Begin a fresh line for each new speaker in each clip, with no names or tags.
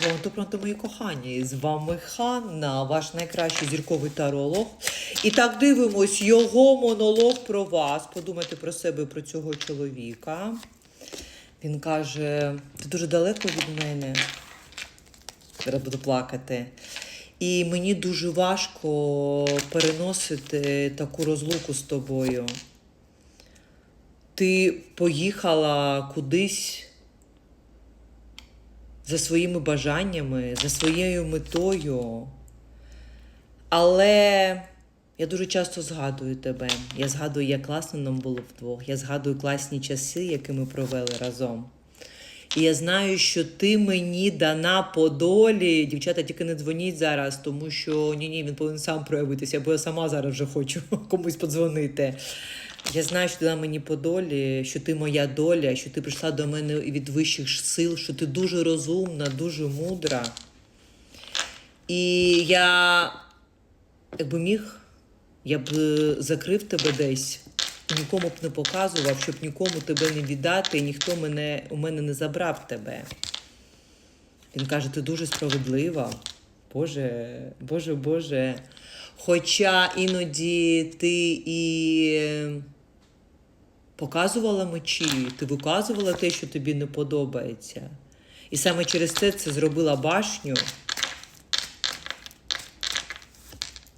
Доброго мої кохані, з вами Ханна, ваш найкращий зірковий таролог. І так дивимось його монолог про вас. Подумайте про себе, про цього чоловіка. Він каже: ти дуже далеко від мене. Зараз буду плакати. І мені дуже важко переносити таку розлуку з тобою. Ти поїхала кудись за своїми бажаннями, за своєю метою. Але я дуже часто згадую тебе. Я згадую, як класно нам було вдвох. Я згадую класні часи, які ми провели разом. І я знаю, що ти мені дана по долі. Дівчата, тільки не дзвоніть зараз, тому що ні, ні, він повинен сам проявитися, бо я сама зараз вже хочу комусь подзвонити. Я знаю, що ти дала мені по долі, що ти моя доля, що ти прийшла до мене від вищих сил, що ти дуже розумна, дуже мудра. І я, якби міг, я б е, закрив тебе десь, нікому б не показував, щоб нікому тебе не віддати, і ніхто мене, у мене не забрав тебе. Він каже, ти дуже справедлива. Боже, Боже, Боже. Хоча іноді ти і показувала мечі, ти виказувала те, що тобі не подобається. І саме через це це зробила башню.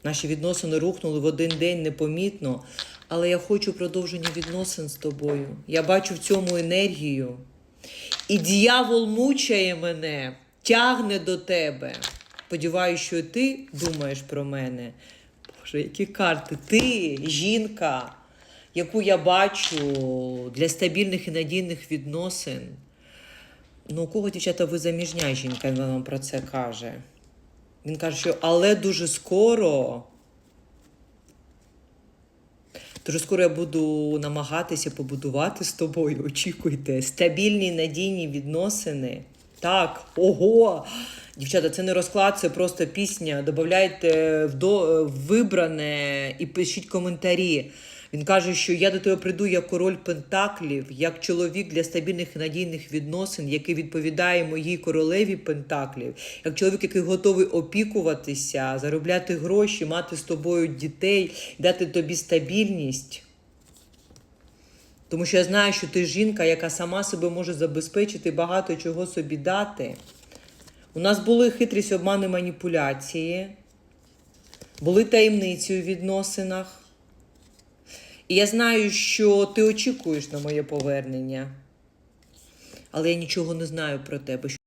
Наші відносини рухнули в один день непомітно, але я хочу продовження відносин з тобою. Я бачу в цьому енергію. І дьявол мучає мене, тягне до тебе. Сподіваюся, що ти думаєш про мене. Боже, які карти? Ти, жінка, яку я бачу для стабільних і надійних відносин. Ну, кого, дівчата, ви заміжня жінка, він вам про це каже. Він каже, що але дуже скоро. Дуже скоро я буду намагатися побудувати з тобою. Очікуйте, стабільні надійні відносини. Так, ого! Дівчата, це не розклад, це просто пісня. Добавляйте в, до, вибране і пишіть коментарі. Він каже, що я до тебе прийду як король Пентаклів, як чоловік для стабільних і надійних відносин, який відповідає моїй королеві Пентаклів, як чоловік, який готовий опікуватися, заробляти гроші, мати з тобою дітей, дати тобі стабільність. Тому що я знаю, що ти жінка, яка сама себе може забезпечити багато чого собі дати. У нас були хитрість, обмани, маніпуляції, були таємниці у відносинах. І я знаю, що ти очікуєш на моє повернення. Але я нічого не знаю про тебе.